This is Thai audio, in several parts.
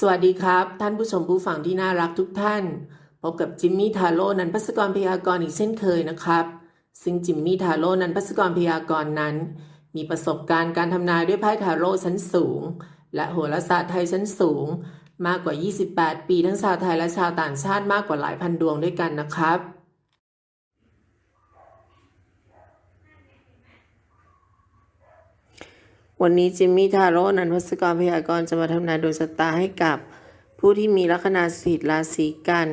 สวัสดีครับ ท่านผู้ชมผู้ฟังที่น่ารักทุกท่าน พบกับจิมมี่ทาโร่นันพัสกรพยากรณ์อีกเช่นเคยนะครับ ซึ่งจิมมี่ทาโร่นันพัสกรพยากรณ์นั้น มีประสบการณ์การทำนายด้วยไพ่ทาโร่ชั้นสูง และโหราศาสตร์ไทยชั้นสูง มากกว่า 28 ปีทั้งชาวไทยและชาวต่างชาติมากกว่าหลายพันดวงด้วยกันนะครับ วันนี้จิมมี่ทาโร่นันทศกรพยากรณ์จะมาทำนายดวงชะตาให้กับ ผู้ที่มีลัคนาสถิตราศีกัน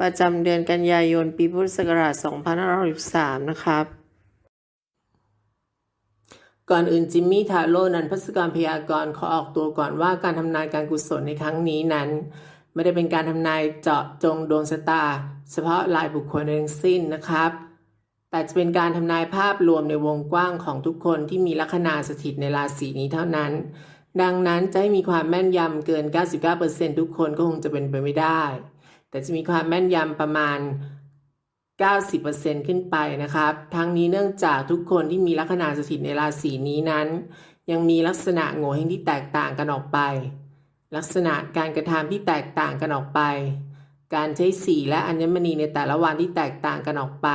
ประจำเดือนกันยายนปีพุทธศักราช2563นะครับ ก่อนอื่นจิมมี่ทาโร่นันทศกรพยากรณ์ขอออกตัวก่อนว่าการทำนายการกุศลในครั้งนี้นั้น ไม่ได้เป็นการทำนายเจาะจงดวงชะตา เฉพาะรายบุคคลทั้งสิ้นนะครับ แต่จะเป็นการทำนายภาพรวมในวงกว้างของทุกคนที่มีลัคนาสถิตในราศีนี้เท่านั้น ดังนั้นจะให้มีความแม่นยำเกิน 99%ทุกคนก็คงจะเป็นไปไม่ได้ แต่จะมีความแม่นยำประมาณ 90%ขึ้นไปนะครับ ทั้งนี้เนื่องจากทุกคนที่มีลัคนาสถิตในราศีนี้นั้น ยังมีลักษณะโง่เฮงที่แตกต่างกันออกไป ลักษณะการกระทำที่แตกต่างกันออกไป การใช้สีและอัญมณีในแต่ละวันที่แตกต่างกันออกไป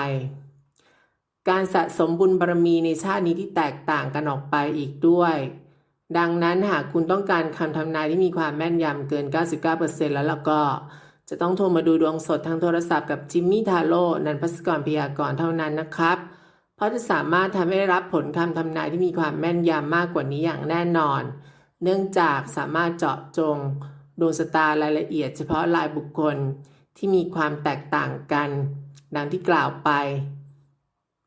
การสะสมบุญบารมีในชาตินี้ที่แตกต่างกันออกไปอีกด้วย ดังนั้นหากคุณต้องการคำทำนายที่มีความแม่นยำเกิน 99%แล้วล่ะก็ จะต้องโทรมาดูดวงสดทางโทรศัพท์กับจิมมี่ทาโร่นันพัสกรพยากรณ์เท่านั้นนะครับ เพราะจะสามารถทำให้ได้รับผลคำทำนายที่มีความแม่นยำมากกว่านี้อย่างแน่นอน เนื่องจากสามารถเจาะจงดวงชะตารายละเอียดเฉพาะรายบุคคลที่มีความแตกต่างกัน ดังที่กล่าวไป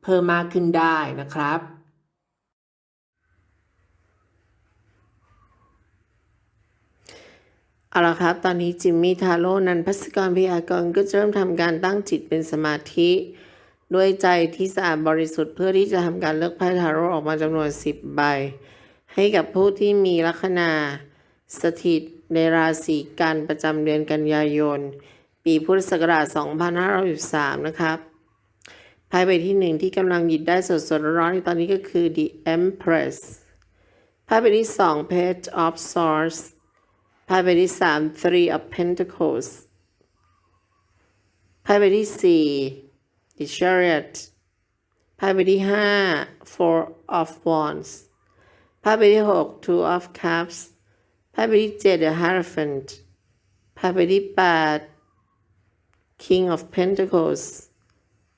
เพิ่มมากขึ้นได้นะครับ เอาละครับ ตอนนี้จิมมี่ทาโร่นันพัสกรพยากรก็จะเริ่มทำการตั้งจิตเป็นสมาธิ ด้วยใจที่สะอาดบริสุทธิ์เพื่อที่จะทำการเลือกไพ่ทาโร่ออกมาจำนวน 10 ใบ ให้กับผู้ที่มีลัคนาสถิตในราศีกันประจำเดือนกันยายน ปีพุทธศักราช 2513 นะครับ ไพ่ใบที่หนึ่งที่กำลังหยิบได้สดสดๆร้อนๆในตอนนี้ก็คือ The Empress ไพ่ใบที่สอง Page of Swords ไพ่ใบที่สาม Three of Pentacles ไพ่ใบที่สี่ The Chariot ไพ่ใบที่ห้า Four of Wands ไพ่ใบที่หก Two of Cups ไพ่ใบที่เจ็ด The Hierophant ไพ่ใบที่แปด King of Pentacles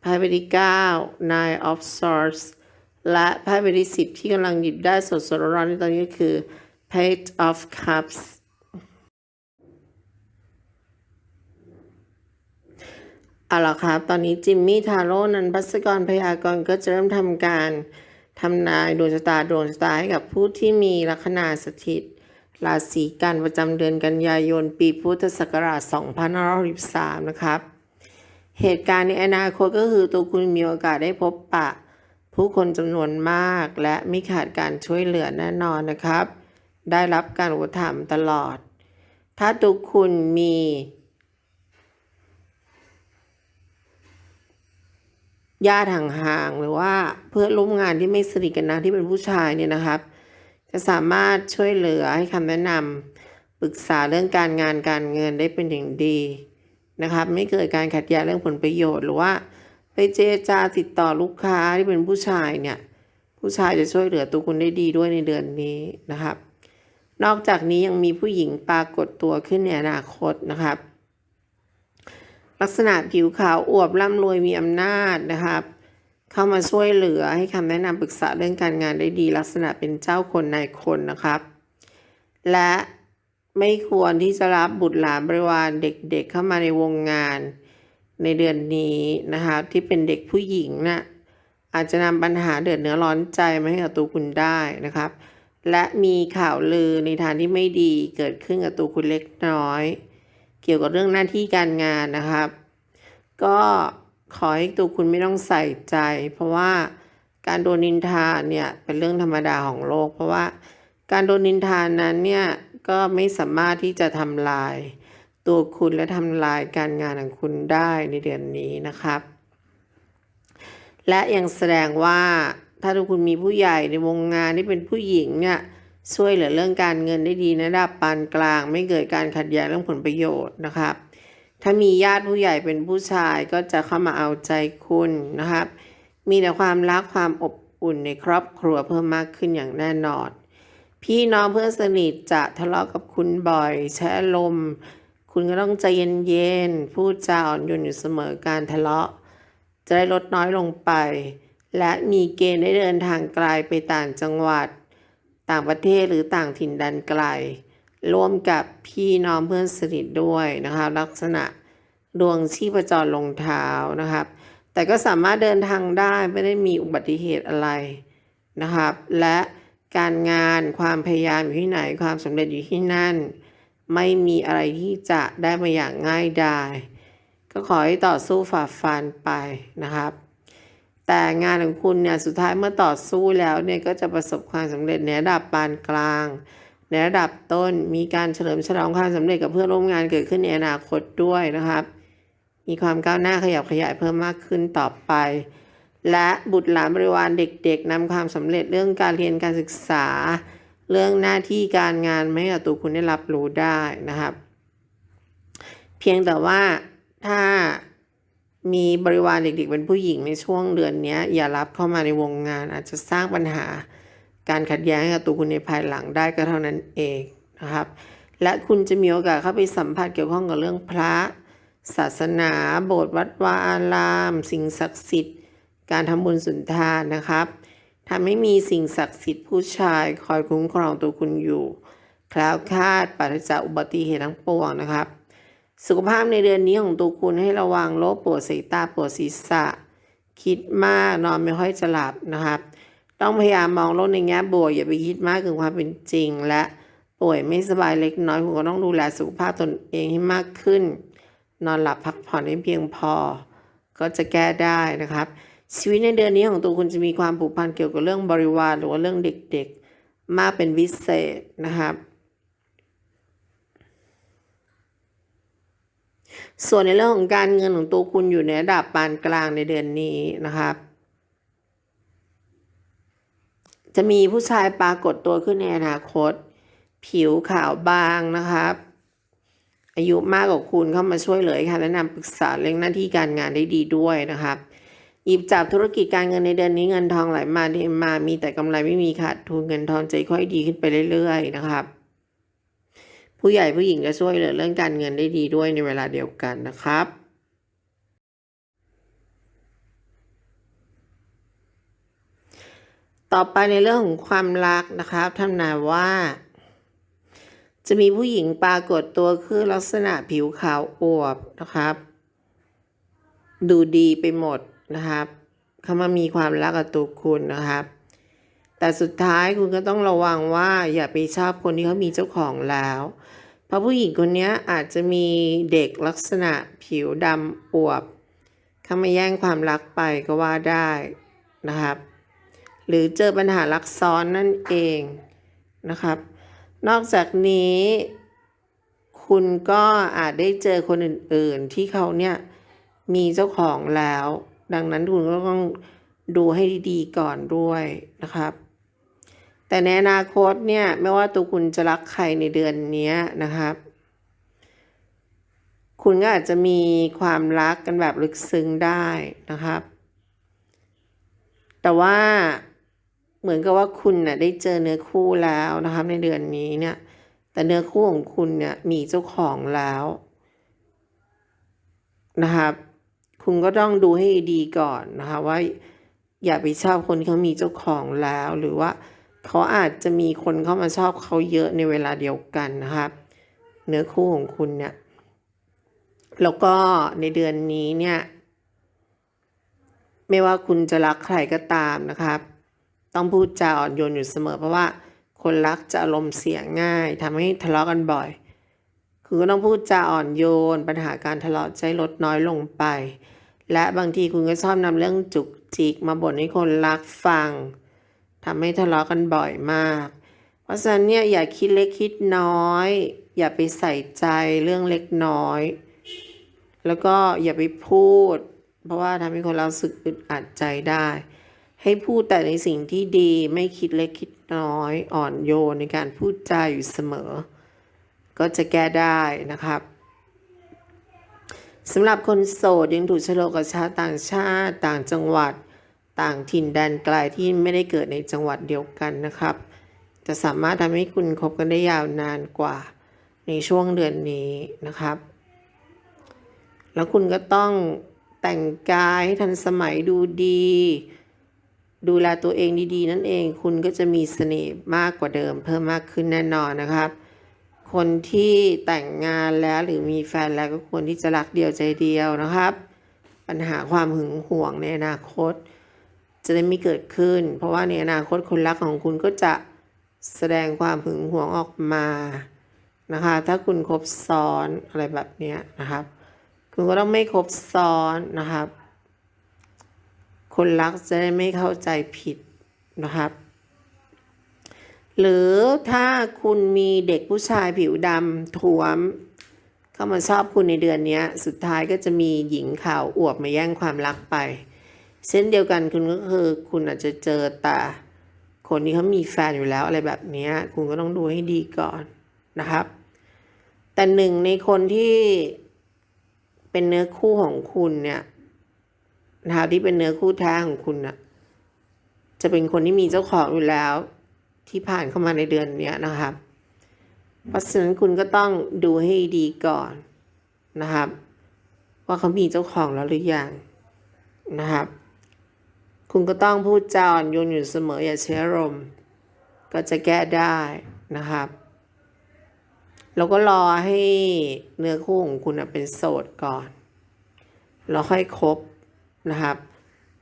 ไพ่ใบที่เก้า Nine of Swords และไพ่ใบที่สิบที่กำลังหยิบได้สดสดๆร้อนๆในตอนนี้ก็คือ Page of Cups เอาละครับ ตอนนี้จิมมี่ทาโร่นันพัสกรพยากรณ์ก็จะเริ่มทำการทำนายดวงชะตาดวงชะตาให้กับผู้ที่มีลัคนาสถิต ราศีกันประจำเดือนกันยายน ปีพุทธศักราช 2563นะครับ เหตุการณ์ในอนาคตก็คือตัวคุณมีโอกาสได้พบปะ ผู้คนจำนวนมากและไม่ขาดการช่วยเหลือแน่นอนนะครับ ได้รับการอุปถัมภ์ตลอด ถ้าตัวคุณมีญาติห่างๆหรือว่าเพื่อนร่วมงานที่ไม่สนิทกันนะที่เป็นผู้ชายเนี่ยนะครับ จะสามารถช่วยเหลือให้คำแนะนำปรึกษาเรื่องการงานการเงินได้เป็นอย่างดี นะครับ ไม่เกิดการขัดแย้งเรื่องผลประโยชน์หรือว่าไปเจจาติดต่อลูกค้าที่เป็นผู้ชายเนี่ย ผู้ชายจะช่วยเหลือตัวคุณได้ดีด้วยในเดือนนี้นะครับ นอกจากนี้ยังมีผู้หญิงปรากฏตัวขึ้นในอนาคตนะครับ ลักษณะผิวขาวอวบร่ำรวยมีอำนาจนะครับ เข้ามาช่วยเหลือให้คำแนะนำปรึกษาเรื่องการงานได้ดี ลักษณะเป็นเจ้าคนนายคนนะครับ และ ไม่ควรที่จะรับบุตรหลานบริวารเด็กๆเข้ามาในวงงาน ในเดือนนี้นะครับที่เป็นเด็กผู้หญิงนะ่ะอาจจะนำปัญหาเดือดเนื้อร้อนใจมาให้กับตัวคุณได้นะครับ และมีข่าวลือในทางที่ไม่ดีเกิดขึ้นกับตัวคุณเล็กน้อย เกี่ยวกับเรื่องหน้าที่การงานนะครับ ก็ขอให้ตัวคุณไม่ต้องใส่ใจ เพราะว่าการโดนนินทาเนี่ยเป็นเรื่องธรรมดาของโลก เพราะว่าการโดนนินทานั้นเนี่ย ก็ไม่สามารถที่จะทำลาย ตัวคุณและทำลายการงานของคุณได้ในเดือนนี้นะครับ และยังแสดงว่าถ้าทุกคุณมีผู้ใหญ่ในวงงานที่เป็นผู้หญิงเนี่ยช่วยเหลือเรื่องการเงินได้ดีในระดับปานกลาง ไม่เกิดการขัดแย้งเรื่องผลประโยชน์นะครับ ถ้ามีญาติผู้ใหญ่เป็นผู้ชายก็จะเข้ามาเอาใจคุณนะครับ มีแต่ความรักความอบอุ่นในครอบครัวเพิ่มมากขึ้นอย่างแน่นอน พี่น้องเพื่อนสนิทจะทะเลาะกับคุณบ่อยแช่ลมณ์คุณก็ต้องใจเย็นๆพูดจาอ่อนโยนอยู่เสมอการทะเลาะ จะได้ลดน้อยลงไป และมีเกณฑ์ได้เดินทางไกลไปต่างจังหวัด ต่างประเทศหรือต่างถิ่นดันไกล ร่วมกับพี่น้องเพื่อนสนิทด้วยนะคะ ลักษณะดวงชีพจรลงเท้านะครับ แต่ก็สามารถเดินทางได้ไม่ได้มีอุบัติเหตุอะไรนะครับ และ การงานความพยายามอยู่ที่ไหนความสำเร็จอยู่ที่นั่น ไม่มีอะไรที่จะได้มาอย่างง่ายดายก็ขอให้ต่อสู้ฝ่าฟันไปนะครับ แต่งานของคุณเนี่ยสุดท้ายเมื่อต่อสู้แล้วเนี่ยก็จะประสบความสำเร็จในระดับปานกลางในระดับต้นมีการเฉลิมฉลองความสำเร็จกับเพื่อนร่วมงานเกิดขึ้นในอนาคตด้วยนะครับ มีความก้าวหน้าขยับขยายเพิ่มมากขึ้นต่อไป และบุตรหลานบริวารเด็ก ๆนำความสำเร็จเรื่องการเรียนการศึกษา เรื่องหน้าที่การงานไม่ให้กับตัวคุณได้รับรู้ได้นะครับ เพียงแต่ว่าถ้ามีบริวารเด็กๆ เป็นผู้หญิงในช่วงเดือนนี้อย่ารับเข้ามาในวงงาน อาจจะสร้างปัญหาการขัดแย้งกับตัวคุณในภายหลังได้ก็เท่านั้นเองนะครับ และคุณจะมีโอกาสเข้าไปสัมผัสเกี่ยวข้องกับเรื่องพระ ศาสนา โบสถ์วัดวาอาราม สิ่งศักดิ์สิทธิ์ การทำบุญสุนทานนะครับถ้าไม่มีสิ่งศักดิ์สิทธิ์ผู้ชายคอยคุ้มครองตัวคุณอยู่ คล้าวคลาดปราศจากอุบัติเหตุทั้งปวงนะครับ สุขภาพในเดือนนี้ของตัวคุณให้ระวังโรคปวดสายตาปวดศีรษะ คิดมากนอนไม่ค่อยจะหลับนะครับ ต้องพยายามมองโลกในแง่บวกอย่าไปคิดมากเกินความเป็นจริง และป่วยไม่สบายเล็กน้อยคุณก็ต้องดูแลสุขภาพตนเองให้มากขึ้น นอนหลับพักผ่อนให้เพียงพอ ก็จะแก้ได้นะครับ ชีวิตในเดือนนี้ของตัวคุณจะมีความผูกพันเกี่ยวกับเรื่องบริวารหรือว่าเรื่องเด็กๆ มากเป็นพิเศษนะครับ ส่วนในเรื่องของการเงินของตัวคุณอยู่ในระดับปานกลางในเดือนนี้นะครับ จะมีผู้ชายปรากฏตัวขึ้นในอนาคต ผิวขาวบางนะครับ อายุมากกว่าคุณเข้ามาช่วยเหลือค่ะแนะนำปรึกษาเรื่องหน้าที่การงานได้ดีด้วยนะครับ หยิบจับธุรกิจการเงินในเดือนนี้เงินทองไหลมาเทมามีแต่กำไรไม่มีขาดทุนเงินทองใจค่อยดีขึ้นไปเรื่อยๆนะครับ ผู้ใหญ่ผู้หญิงจะช่วยเหลือเรื่องการเงินได้ดีด้วยในเวลาเดียวกันนะครับต่อไปในเรื่องของความรักนะครับทำนายว่า จะมีผู้หญิงปรากฏตัวคือลักษณะผิวขาวอวบนะครับ ดูดีไปหมด นะครับเขามามีความรักกับตัวคุณนะครับ แต่สุดท้ายคุณก็ต้องระวังว่าอย่าไปชอบคนที่เขามีเจ้าของแล้ว เพราะผู้หญิงคนนี้อาจจะมีเด็กลักษณะผิวดำอวบเข้ามาแย่งความรักไปก็ว่าได้นะครับ หรือเจอปัญหารักซ้อนนั่นเองนะครับ นอกจากนี้คุณก็อาจได้เจอคนอื่นๆ ที่เขาเนี่ยมีเจ้าของแล้ว ดังนั้นคุณก็ต้องดูให้ดีๆก่อนด้วยนะครับ แต่ในอนาคตเนี่ยไม่ว่าตัวคุณจะรักใครในเดือนนี้นะครับ คุณก็อาจจะมีความรักกันแบบลึกซึ้งได้นะครับ แต่ว่าเหมือนกับว่าคุณน่ะได้เจอเนื้อคู่แล้วนะครับ ในเดือนนี้เนี่ย แต่เนื้อคู่ของคุณเนี่ยมีเจ้าของแล้วนะครับ คุณก็ต้องดูให้ดีก่อนนะคะว่าอย่าไปชอบคนที่เขามีเจ้าของแล้ว หรือว่าเขาอาจจะมีคนเข้ามาชอบเขาเยอะในเวลาเดียวกันนะครับเนื้อคู่ของคุณเนี่ยแล้วก็ในเดือนนี้เนี่ยไม่ว่าคุณจะรักใครก็ตามนะครับ ต้องพูดจาอ่อนโยนอยู่เสมอเพราะว่าคนรักจะอารมณ์เสียง่ายทำให้ทะเลาะกันบ่อย คือก็ต้องพูดจาอ่อนโยน ปัญหาการทะเลาะใจลดน้อยลงไป และบางทีคุณก็ชอบนำเรื่องจุกจิกมาบ่นให้คนรักฟังทำให้ทะเลาะกันบ่อยมาก เพราะฉะนั้นเนี่ยอย่าคิดเล็กคิดน้อย อย่าไปใส่ใจเรื่องเล็กน้อย แล้วก็อย่าไปพูด เพราะว่าทำให้คนเราสึกอึดอัดใจได้ ให้พูดแต่ในสิ่งที่ดีไม่คิดเล็กคิดน้อย อ่อนโยนในการพูดจาอยู่เสมอ ก็จะแก้ได้นะครับสำหรับคนโสดยังถูกฉลกกับชาวต่างชาติต่างจังหวัดต่างถิ่นแดนไกลที่ไม่ได้เกิดในจังหวัดเดียวกันนะครับ จะสามารถทำให้คุณคบกันได้ยาวนานกว่าในช่วงเดือนนี้นะครับ แล้วคุณก็ต้องแต่งกายให้ทันสมัยดูดี ดูแลตัวเองดีๆ นั่นเอง คุณก็จะมีเสน่ห์มากกว่าเดิมเพิ่มมากขึ้นแน่นอนนะครับ คนที่แต่งงานแล้วหรือมีแฟนแล้วก็ควรที่จะรักเดียวใจเดียวนะครับ ปัญหาความหึงหวงในอนาคต จะได้ไม่เกิดขึ้น เพราะว่าในอนาคตคนรักของคุณก็จะแสดงความหึงหวงออกมานะคะ ถ้าคุณคบซ้อนอะไรแบบนี้นะครับ คุณก็ต้องไม่คบซ้อนนะครับ คนรักจะได้ไม่เข้าใจผิดนะครับ หรือถ้าคุณมีเด็กผู้ชายผิวดำท้วม เข้ามาชอบคุณในเดือนนี้สุดท้ายก็จะมีหญิงขาวอวบมาแย่งความรักไป เช่นเดียวกันคุณก็คือ คุณอาจจะเจอแต่คนที่เขามีแฟนอยู่แล้วอะไรแบบนี้คุณก็ต้องดูให้ดีก่อนนะครับ แต่หนึ่งในคนที่เป็นเนื้อคู่ของคุณเนี่ยนะคะที่เป็นเนื้อคู่แท้ของคุณน่ะจะเป็นคนที่มีเจ้าของอยู่แล้ว ที่ผ่านเข้ามาในเดือนนี้นะครับ เพราะฉะนั้นคุณก็ต้องดูให้ดีก่อนนะครับ ว่าเขามีเจ้าของแล้วหรือยังนะครับ คุณก็ต้องพูดจาอ่อนโยนอยู่เสมออย่าใช้อารมณ์ก็จะแก้ได้นะครับแล้วก็รอให้เนื้อคู่ของคุณเป็นโสดก่อน แล้วค่อยคบนะครับ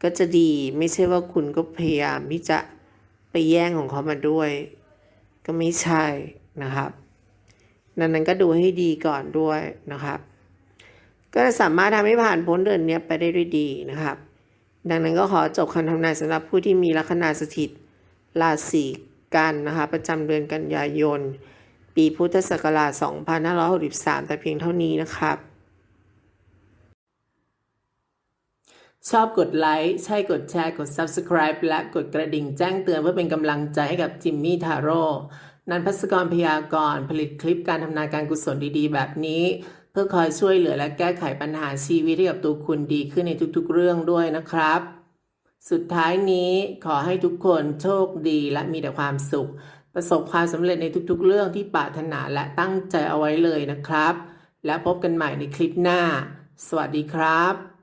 ก็จะดีไม่ใช่ว่าคุณก็พยายามที่จะ ไปแย่งของเขามาด้วย ก็ไม่ใช่นะครับดังนั้นก็ดูให้ดีก่อนด้วยนะครับ ก็จะสามารถทำให้ผ่านพ้นเดือนนี้ไปได้ด้วยดีนะครับ ดังนั้นก็ขอจบคำทำนายสำหรับผู้ที่มีลัคนาสถิตราศีกันนะคะประจำเดือนกันยายน ปีพุทธศักราช 2563 แต่เพียงเท่านี้นะครับ ชอบกดไลค์ใช่กดแชร์กด Subscribe และกดกระดิ่งแจ้งเตือนเพื่อเป็นกำลังใจให้กับจิมมี่ทาโร่นันพัสกรพยากรณ์ผลิตคลิปการทำนาการกุศลดีๆ แบบนี้ เพื่อคอยช่วยเหลือและแก้ไขปัญหาชีวิตให้กับตัวคุณดีขึ้นในทุกๆ เรื่องด้วยนะครับ สุดท้ายนี้ขอให้ทุกคนโชคดีและมีแต่ความสุข ประสบความสำเร็จในทุกๆ เรื่องที่ปรารถนาและตั้งใจเอาไว้เลยนะครับ และพบกันใหม่ในคลิปหน้า สวัสดีครับ